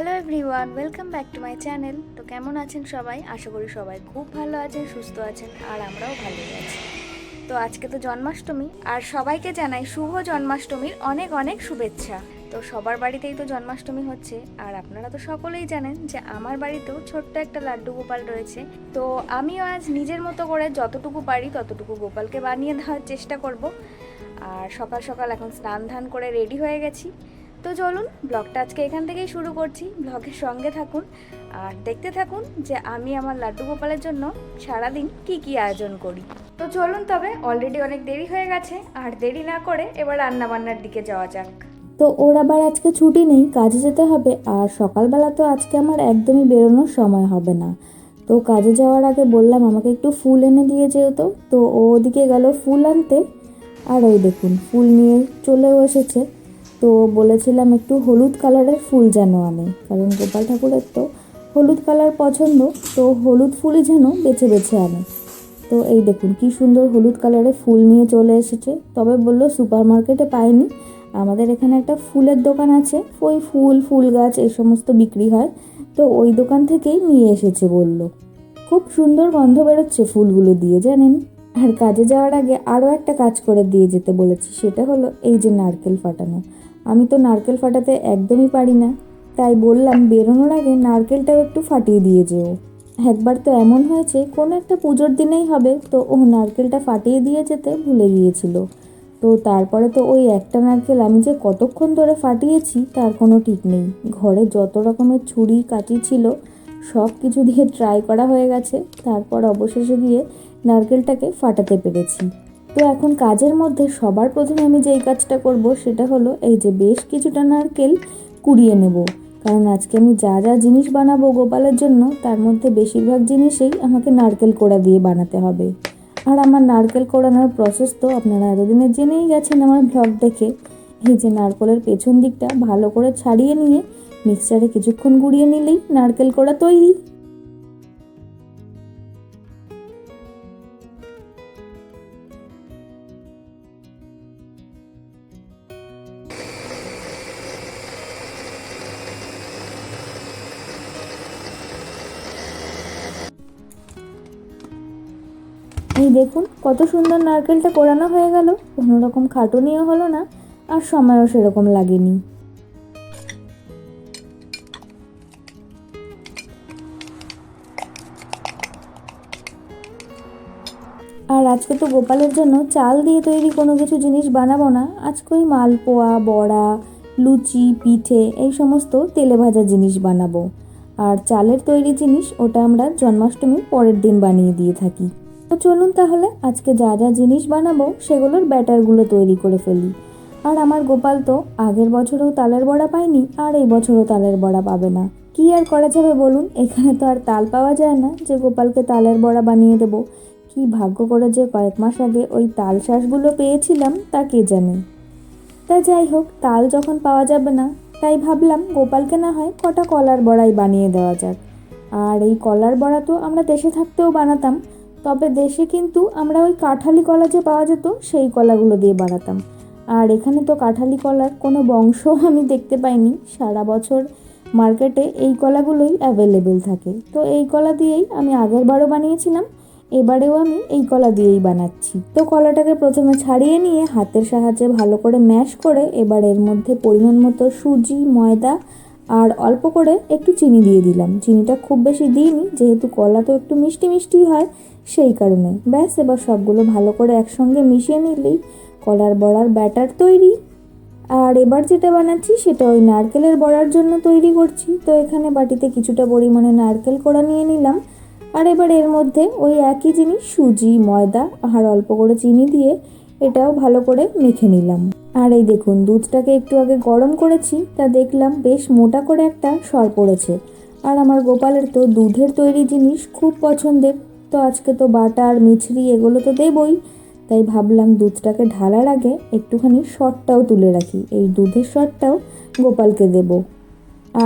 Hello everyone welcome back to my channel তো কেমন আছেন সবাই? আশা করি সবাই খুব ভালো আছেন, সুস্থ আছেন, আর আমরাও ভালোই আছি। তো আজকে তো জন্মাষ্টমী, আর সবাইকে জানাই শুভ জন্মাষ্টমীর অনেক অনেক শুভেচ্ছা। তো সবার বাড়িতেই তো জন্মাষ্টমী হচ্ছে, আর আপনারা তো সকলেই জানেন যে আমার বাড়িতেও ছোট্ট একটা লাড্ডু গোপাল রয়েছে। তো আমিও আজ নিজের মতো করে যতটুকু পারি ততটুকু গোপালকে বানিয়ে দেওয়ার চেষ্টা করব। আর সকাল সকাল এখন স্নান ধান করে রেডি হয়ে গেছি। তো চলুন, ব্লগটা আজকে এখান থেকেই শুরু করছি। ব্লগের সঙ্গে থাকুন আর দেখতে থাকুন যে আমি আমার লাড্ডু গোপালের জন্য সারাদিন কি কি আয়োজন করি। তো চলুন তবে অলরেডি অনেক দেরি হয়ে গেছে, আর দেরি না করে এবার রান্না বান্নার দিকে যাওয়া যাক। তো ওর আবার আজকে ছুটি নেই, কাজে যেতে হবে, আর সকালবেলা তো আজকে আমার একদমই বেরোনোর সময় হবে না। তো কাজে যাওয়ার আগে বললাম, আমাকে একটু ফুল এনে দিয়ে যেহেতু, তো ও ওদিকে গেল ফুল আনতে। আর ওই দেখুন, ফুল নিয়ে চলেও এসেছে। তো বলেছিলাম একটু হলুদ কালারের ফুল যেন আনে, কারণ গোপাল ঠাকুরের তো হলুদ কালার পছন্দ, তো হলুদ ফুলই যেন বেছে বেছে আনে। তো এই দেখুন কি সুন্দর হলুদ কালারের ফুল নিয়ে চলে এসেছে। তবে বলল সুপার মার্কেটে পাইনি, আমাদের এখানে একটা ফুলের দোকান আছে, ওই ফুল ফুল গাছ এই সমস্ত বিক্রি হয়, তো ওই দোকান থেকেই নিয়ে এসেছে বলল। খুব সুন্দর গন্ধ বেরোচ্ছে ফুলগুলো দিয়ে, জানেন? আর কাজে যাওয়ার আগে আরও একটা কাজ করে দিয়ে যেতে বলেছি, সেটা হলো এই যে নারকেল ফাটানো। আমি তো নারকেল ফাটাতে একদমই পারি না। তাই বললাম, বেরোনোর আগে নারকেলটাও একটু ফাটিয়ে দিয়ে যেও। একবার তো এমন হয়েছে, কোনো একটা পুজোর দিনেই হবে। তো ও নারকেলটা ফাটিয়ে দিয়ে যেতে ভুলে গিয়েছিল। তো তারপরে তো ওই একটা নারকেল আমি যে কতক্ষণ ধরে ফাটিয়েছি, তার কোনো ঠিক নেই। ঘরে যত রকমের ছুরি, কাঁচি ছিল, সব কিছু দিয়ে ট্রাই করা হয়ে গেছে। তারপর অবশেষে গিয়ে নারকেলটাকে ফাটাতে পেরেছি। তো এখন কাজের মধ্যে সবার প্রথমে আমি যেই কাজটা করব সেটা হলো এই যে বেশ কিছুটা নারকেল কুড়িয়ে নেব। কারণ আজকে আমি যা যা জিনিস বানাবো গোপালের জন্য, তার মধ্যে বেশিরভাগ জিনিসেই আমাকে নারকেল কোড়া দিয়ে বানাতে হবে। আর আমার নারকেল কোড়ানোর প্রসেস তো আপনারা এতদিনে জেনেই গেছেন আমার ভ্লগ দেখে। এই যে নারকেলের পেছন দিকটা ভালো করে ছাড়িয়ে নিয়ে মিক্সচারে কিছুক্ষণ গুঁড়িয়ে নিলেই নারকেল কোড়া তৈরি। এই দেখুন, কত সুন্দর নারকেলটা কোরানো হয়ে গেল। কোনো রকম খাটুনিও হলো না, আর সময়ও সেরকম লাগেনি। আর আজকে তো গোপালের জন্য চাল দিয়ে তৈরি কোনো কিছু জিনিস বানাবো না। আজকে ওই মালপোয়া, বড়া, লুচি, পিঠে, এই সমস্ত তেলে ভাজা জিনিস বানাবো। আর চালের তৈরি জিনিস ওটা আমরা জন্মাষ্টমীর পরের দিন বানিয়ে দিয়ে থাকি। তো চলুন তাহলে আজকে যা যা জিনিস বানাবো সেগুলোর ব্যাটারগুলো তৈরি করে ফেলি। আর আমার গোপাল তো আগের বছরেও তালের বড়া পায়নি, আর এই বছরও তালের বড়া পাবে না। কি আর করা যাবে বলুন? এখানে তো আর তাল পাওয়া যায় না, যে গোপালকে তালের বড়া বানিয়ে দেবো। কি ভাগ্য করে যে কয়েক মাস আগে ওই তাল শ্বাসগুলো পেয়েছিলাম, তা কে জানে? তা যাই হোক, তাল যখন পাওয়া যাবে না, তাই ভাবলাম গোপালকে না হয় কটা কলার বড়াই বানিয়ে দেওয়া যাক। আর এই কলার বড়া তো আমরা দেশে থাকতেও বানাতাম তবে দেশে কিন্তু আমরা ওই কাঁঠালি কলা যে পাওয়া যেত, সেই কলাগুলো দিয়ে বানাতাম। আর এখানে তো কাঁঠালি কলার কোনো বংশ আমি দেখতে পাইনি। সারা বছর মার্কেটে এই কলাগুলোই অ্যাভেলেবেল থাকে। তো এই কলা দিয়েই আমি আগের বারও বানিয়েছিলাম, এবারেও আমি এই কলা দিয়েই বানাচ্ছি। তো কলাটাকে প্রথমে ছাড়িয়ে নিয়ে হাতের সাহায্যে ভালো করে ম্যাশ করে এবার এর মধ্যে পরিমাণ মতো সুজি, ময়দা আর অল্প করে একটু চিনি দিয়ে দিলাম। চিনিটা খুব বেশি দিইনি, যেহেতু কলা তো একটু মিষ্টি মিষ্টি হয় সেই কারণে। ব্যাস, এবার সবগুলো ভালো করে একসঙ্গে মিশিয়ে নিলেই কলার বড়ার ব্যাটার তৈরি। আর এবার যেটা বানাচ্ছি সেটা ওই নারকেলের বড়ার জন্য তৈরি করছি। তো এখানে বাটিতে কিছুটা পরিমাণে নারকেল কোড়া নিয়ে নিলাম। আর এবার এর মধ্যে ওই একই জিনিস, সুজি, ময়দা, আর অল্প করে চিনি দিয়ে এটাও ভালো করে মেখে নিলাম। আর এই দেখুন, দুধটাকে একটু আগে গরম করেছি, তা দেখলাম বেশ মোটা করে একটা সর পড়েছে। আর আমার গোপালের তো দুধের তৈরি জিনিস খুব পছন্দের। তো আজকে তো বাটার মিছরি এগুলো তো দেবই। তাই ভাবলাম দুধটাকে ঢালার আগে একটুখানি শটটাও তুলে রাখি। এই দুধের শটটাও গোপালকে দেবো।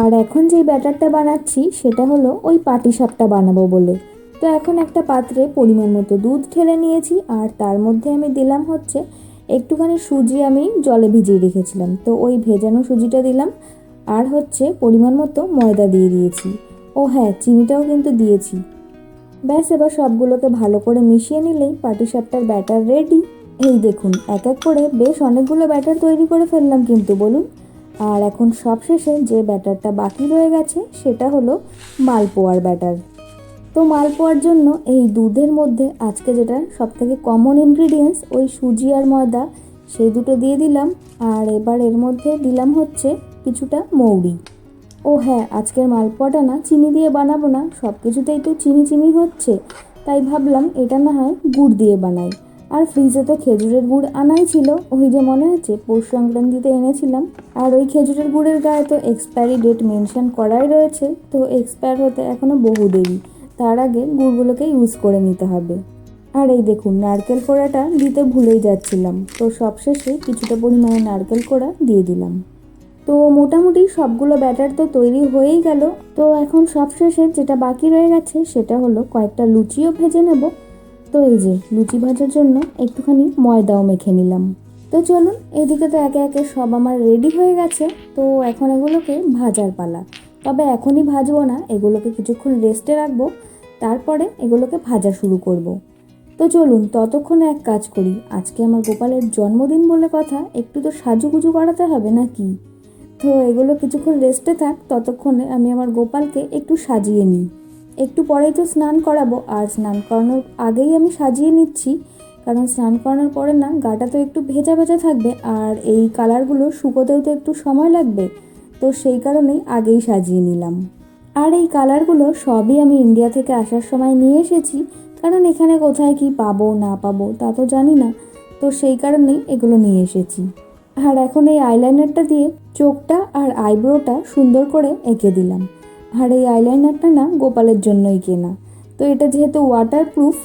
আর এখন যে ব্যাটারটা বানাচ্ছি, সেটা হলো ওই পাটি পাটিসাপটা বানাবো বলে। তো এখন একটা পাত্রে পরিমাণ মতো দুধ ঢেলে নিয়েছি, আর তার মধ্যে আমি দিলাম হচ্ছে একটুখানি সুজি আমি জলে ভিজিয়ে রেখেছিলাম। তো ওই ভেজানো সুজিটা দিলাম, আর হচ্ছে পরিমাণ মতো ময়দা দিয়ে দিয়েছি। ও হ্যাঁ চিনিটাও কিন্তু দিয়েছি। ব্যাস, এবার সবগুলোকে ভালো করে মিশিয়ে নিলেই পাটিসাপটার ব্যাটার রেডি এই দেখুন, এক এক করে বেশ অনেকগুলো ব্যাটার তৈরি করে ফেললাম কিন্তু বলুন। আর এখন সবশেষে যে ব্যাটারটা বাকি রয়ে গেছে, সেটা হলো মালপোয়ার ব্যাটার তো মালপোয়ার জন্য এই দুধের মধ্যে আজকে যেটা সবথেকে কমন ইনগ্রিডিয়েন্টস ওই সুজি আর ময়দা, সেই দুটো দিয়ে দিলাম। আর এবার এর মধ্যে দিলাম হচ্ছে কিছুটা মৌরি। ও হ্যাঁ আজকের মালপোয়াটা না চিনি দিয়ে বানাবো না সব কিছুতেই তো চিনি চিনি হচ্ছে। তাই ভাবলাম এটা না হয় গুড় দিয়ে বানাই। আর ফ্রিজে তো খেজুরের গুড় আনাই ছিল, ওই যে মনে আছে পৌষ সংক্রান্তিতে এনেছিলাম। আর ওই খেজুরের গুড়ের গায়ে তো এক্সপায়ারি ডেট মেনশন করাই রয়েছে, তো এক্সপায়ার হতে এখনও বহু দেরি। তার আগে গুড়গুলোকে ইউজ করে নিতে হবে। আর এই দেখুন, নারকেল কোড়াটা দিতে ভুলেই যাচ্ছিলাম, তো সবশেষে কিছুটা পরিমাণে নারকেল কোড়া দিয়ে দিলাম। তো মোটামুটি সবগুলো ব্যাটার তো তৈরি হয়েই গেল। তো এখন সবশেষে যেটা বাকি রয়ে গেছে সেটা হলো কয়েকটা লুচিও ভেজে নেব। তো এই যে লুচি ভাজার জন্য একটুখানি ময়দাও মেখে নিলাম। তো চলুন, এদিকে তো একে একে সব আমার রেডি হয়ে গেছে। তো এখন এগুলোকে ভাজার পালা। তবে এখনই ভাজবো না, এগুলোকে কিছুক্ষণ রেস্টে রাখব। তারপরে এগুলোকে ভাজা শুরু করব। তো চলুন, ততক্ষণে এক কাজ করি। আজকে আমার গোপালের জন্মদিন বলে কথা, একটু তো সাজুগুজু করাতে হবে নাকি? তো এগুলো কিছুক্ষণ রেস্টে থাক, ততক্ষণে আমি আমার গোপালকে একটু সাজিয়ে নিই। একটু পরেই তো স্নান করাবো, আর স্নান করানোর আগেই আমি সাজিয়ে নিচ্ছি। কারণ স্নান করানোর পরে না, গাটা তো একটু ভেজা ভেজা থাকবে, আর এই কালারগুলো শুকোতেও তো একটু সময় লাগবে। তো সেই কারণেই আগেই সাজিয়ে নিলাম। আর এই কালারগুলো সবই আমি ইন্ডিয়া থেকে আসার সময় নিয়ে এসেছি। কারণ এখানে কোথায় কি পাবো, না পাবো তা তো জানি না। তো সেই কারণেই এগুলো নিয়ে এসেছি। আর এখন এই আইলাইনারটা দিয়ে চোখটা আর আইব্রোটা সুন্দর করে এঁকে দিলাম। আর এই আইলাইনারটা না গোপালের জন্যই কেনা। তো এটা যেহেতু ওয়াটার প্রুফ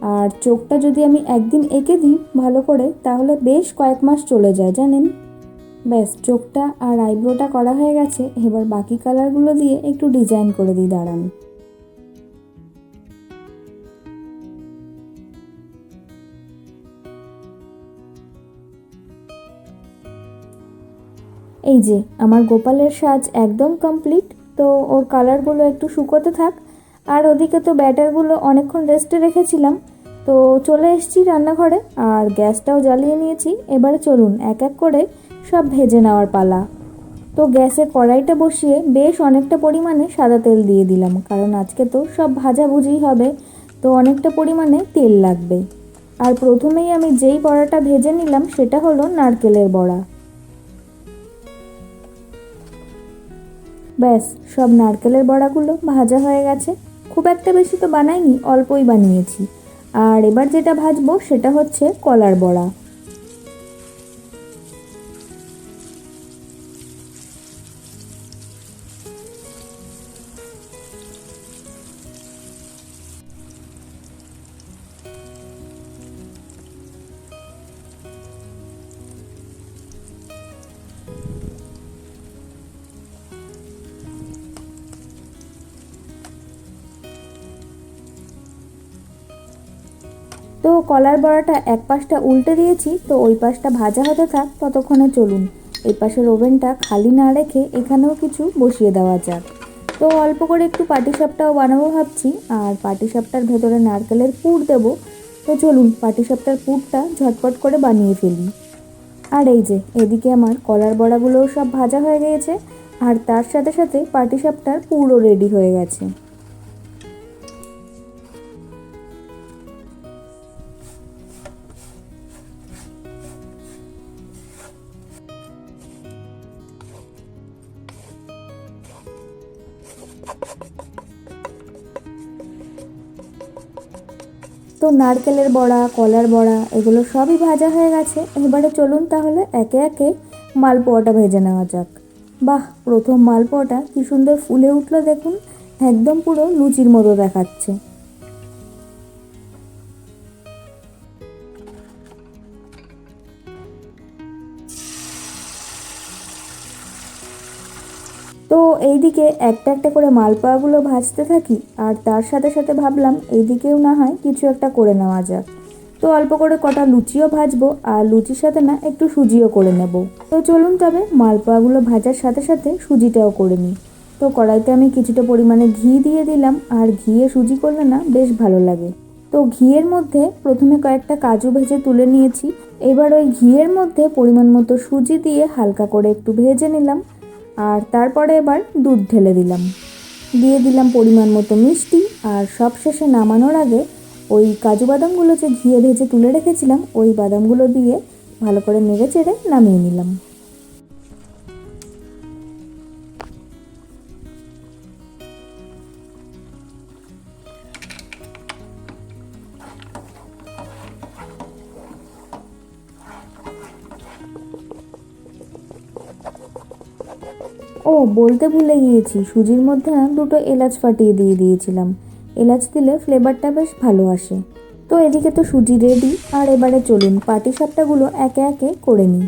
আর চোখটা যদি আমি একদিন এঁকে দিই ভালো করে, তাহলে বেশ কয়েক মাস চলে যায়, জানেন? ব্যাস, চোখটা আর আইব্রোটা করা হয়ে গেছে। এবার বাকি কালারগুলো দিয়ে একটু ডিজাইন করে দিই, দাঁড়ান। এই যে, আমার গোপালের সাজ একদম কমপ্লিট তো ওর কালারগুলো একটু শুকোতে থাক। আর ওদিকে তো ব্যাটারগুলো অনেকক্ষণ রেস্টে রেখেছিলাম। তো চলে এসেছি রান্নাঘরে, আর গ্যাসটাও জ্বালিয়ে নিয়েছি। এবারে চলুন এক এক করে সব ভেজে নেওয়ার পালা। তো গ্যাসে কড়াইটা বসিয়ে বেশ অনেকটা পরিমাণে সাদা তেল দিয়ে দিলাম, কারণ আজকে তো সব ভাজাভুজিই হবে। তো অনেকটা পরিমাণে তেল লাগবে। আর প্রথমেই আমি যেই বড়াটা ভেজে নিলাম, সেটা হলো নারকেলের বড়া। ব্যাস, সব নারকেলের বড়াগুলো ভাজা হয়ে গেছে। খুব একটা বেশি তো বানাইনি, অল্পই বানিয়েছি। আর এবার যেটা ভাজবো সেটা হচ্ছে কলার বড়া। তো কলার বড়াটা এক পাশটা উল্টে দিয়েছি, তো ওই পাশটা ভাজা হতে থাক, ততক্ষণে চলুন। এই পাশের ওভেনটা খালি না রেখে এখানেও কিছু বসিয়ে দেওয়া যাক। তো অল্প করে একটু পাটিসাপটাও বানাবো ভাবছি, আর পাটিসাপটার ভেতরে নারকেলের পুর দেবো। তো চলুন, পাটিসাপটার পুরটা ঝটপট করে বানিয়ে ফেলি। আর এই যে, এদিকে আমার কলার বড়াগুলোও সব ভাজা হয়ে গিয়েছে, আর তার সাথে সাথে পাটিসাপটার পুরও রেডি হয়ে গেছে। তো নারকেলের বড়া, কলার বড়া, এগুলো সবই ভাজা হয়ে গেছে। এবারে চলুন তাহলে একে একে মালপোয়াটা ভেজে নেওয়া যাক। বাহ, প্রথম মালপোয়াটা কি সুন্দর ফুলে উঠল দেখুন। একদম পুরো লুচির মতো দেখাচ্ছে। এইদিকে একটা একটা করে মালপোয়াগুলো ভাজতে থাকি আর তার সাথে সাথে ভাবলাম এইদিকেও না হয় কিছু একটা করে নেওয়া যাক। তো অল্প করে কটা লুচিও ভাজবো আর লুচির সাথে না একটু সুজিও করে নেব। তো চলুন তবে মালপোয়াগুলো ভাজার সাথে সাথে সুজিটাও করে নিই। তো কড়াইতে আমি কিছুটা পরিমাণে ঘি দিয়ে দিলাম আর ঘিয়ে সুজি করলে না বেশ ভালো লাগে। তো ঘিয়ের মধ্যে প্রথমে কয়েকটা কাজু ভেজে তুলে নিয়েছি। এবার ওই ঘিয়ের মধ্যে পরিমাণ মতো সুজি দিয়ে হালকা করে একটু ভেজে নিলাম। আর তারপরে এবার দুধ ঢেলে দিলাম। দিয়ে দিলাম পরিমাণ মতো মিষ্টি আর সবশেষে নামানোর আগে ওই কাজু বাদামগুলো যে ঘিয়ে ভেজে তুলে রেখেছিলাম, ওই বাদামগুলো দিয়ে ভালো করে নেড়ে চেড়ে নামিয়ে নিলাম। ও, বলতে ভুলে গিয়েছি। সুজির মধ্যে না দুটো এলাচ ফাটিয়ে দিয়ে দিয়েছিলাম। এলাচ দিলে ফ্লেভারটা বেশ ভালো আসে। তো এদিকে তো সুজি রেডি আর এবারে চলুন পাটি সাপটাগুলো একে একে করে নিই।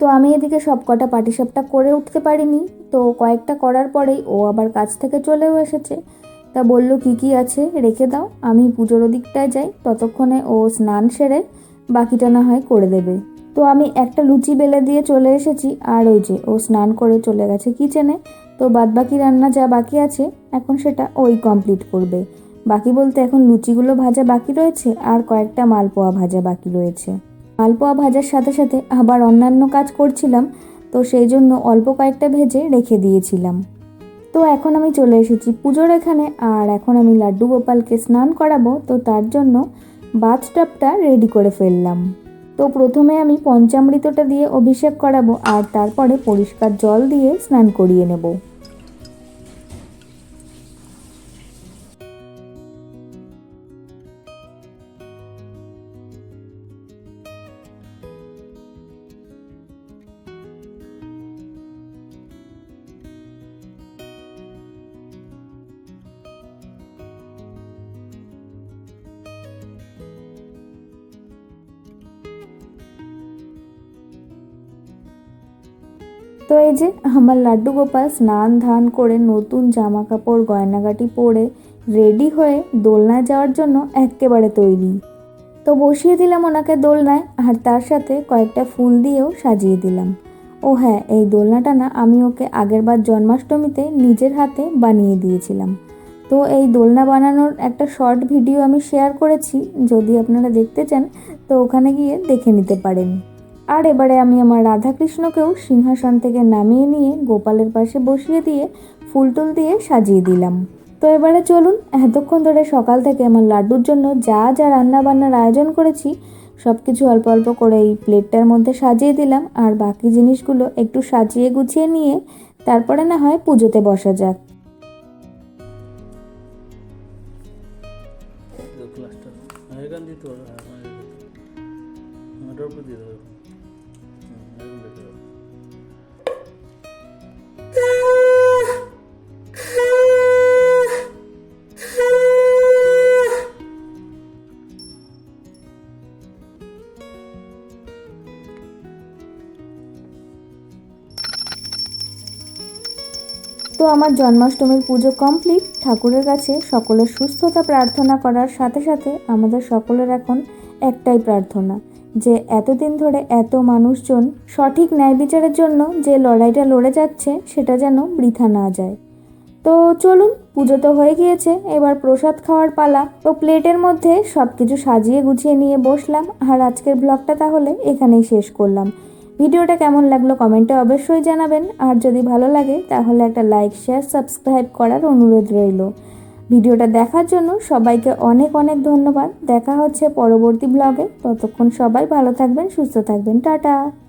তো আমি এদিকে সব কটা পাটিসাপটা করে উঠতে পারিনি। তো কয়েকটা করার পরেই ও আবার কাছ থেকে চলেও এসেছে। তা বলল, কি কি আছে? রেখে দাও। আমি পুজোর দিকটায় যাই। ততক্ষণে ও স্নান সেরে বাকিটা না হয় করে দেবে। তো আমি একটা লুচি বেলে দিয়ে চলে এসেছি। আর ওই যে, ও স্নান করে চলে গেছে কিচেনে। তো বাদ বাকি রান্না যা বাকি আছে, এখন সেটা ওই কমপ্লিট করবে। বাকি বলতে এখন লুচিগুলো ভাজা বাকি রয়েছে, আর কয়েকটা মালপোয়া ভাজা বাকি রয়েছে। মালপোয়া ভাজার সাথে সাথে আবার অন্যান্য কাজ করছিলাম, তো সেই জন্য অল্প কয়েকটা ভেজে রেখে দিয়েছিলাম। তো এখন আমি চলে এসেছি পুজোর এখানে, আর এখন আমি লাড্ডু গোপালকে স্নান করাবো, তো তার জন্য বাথ বাথটাবটা রেডি করে ফেললাম। তো প্রথমে আমি পঞ্চামৃতটা দিয়ে অভিষেক করাবো, আর তারপরে পরিষ্কার জল দিয়ে স্নান করিয়ে নেব। তো এই যে আমার লাড্ডু গোপাল স্নান ধান করে নতুন জামা কাপড় গয়নাগাটি পরে রেডি হয়ে দোলনায় যাওয়ার জন্য একেবারে তৈরি। তো বসিয়ে দিলাম ওনাকে দোলনায় আর তার সাথে কয়েকটা ফুল দিয়েও সাজিয়ে দিলাম। ও হ্যাঁ এই দোলনাটা না আমি ওকে আগেরবার জন্মাষ্টমীতে নিজের হাতে বানিয়ে দিয়েছিলাম। তো এই দোলনা বানানোর একটা শর্ট ভিডিও আমি শেয়ার করেছি, যদি আপনারা দেখতে চান, তো ওখানে গিয়ে দেখে নিতে পারেন। আর এবারে আমি আমার রাধাকৃষ্ণকেও সিংহাসন থেকে নামিয়ে নিয়ে গোপালের পাশে বসিয়ে দিয়ে ফুল টুল দিয়ে সাজিয়ে দিলাম। তো এবারে চলুন, এতক্ষণ ধরে সকাল থেকে আমার লাড্ডুর জন্য যা যা রান্না বান্নার আয়োজন করেছি সব কিছু অল্প অল্প করে এই প্লেটটার মধ্যে সাজিয়ে দিলাম। আর বাকি জিনিসগুলো একটু সাজিয়ে গুছিয়ে নিয়ে তারপরে না হয় পুজোতে বসা যাক। তো আমার জন্মাষ্টমীর পুজো কমপ্লিট ঠাকুরের কাছে সকলের সুস্থতা প্রার্থনা করার সাথে সাথে আমাদের সকলের এখন একটাই প্রার্থনা, যে এতদিন ধরে এত মানুষজন সঠিক ন্যায় বিচারের জন্য যে লড়াইটা লড়ে যাচ্ছে সেটা যেন বৃথা না যায়। তো চলুন, পুজো তো হয়ে গিয়েছে, এবার প্রসাদ খাওয়ার পালা। তো প্লেটের মধ্যে সব কিছু সাজিয়ে গুছিয়ে নিয়ে বসলাম, আর আজকের ব্লগটা তাহলে এখানেই শেষ করলাম। ভিডিওটা কেমন লাগল কমেন্টে অবশ্যই জানাবেন। আর যদি ভালো লাগে, তাহলে একটা লাইক শেয়ার সাবস্ক্রাইব করার অনুরোধ রইল। ভিডিওটা দেখার জন্য সবাইকে অনেক অনেক ধন্যবাদ। দেখা হচ্ছে পরবর্তী ব্লগে ততক্ষণ সবাই ভালো থাকবেন, সুস্থ থাকবেন। টাটা!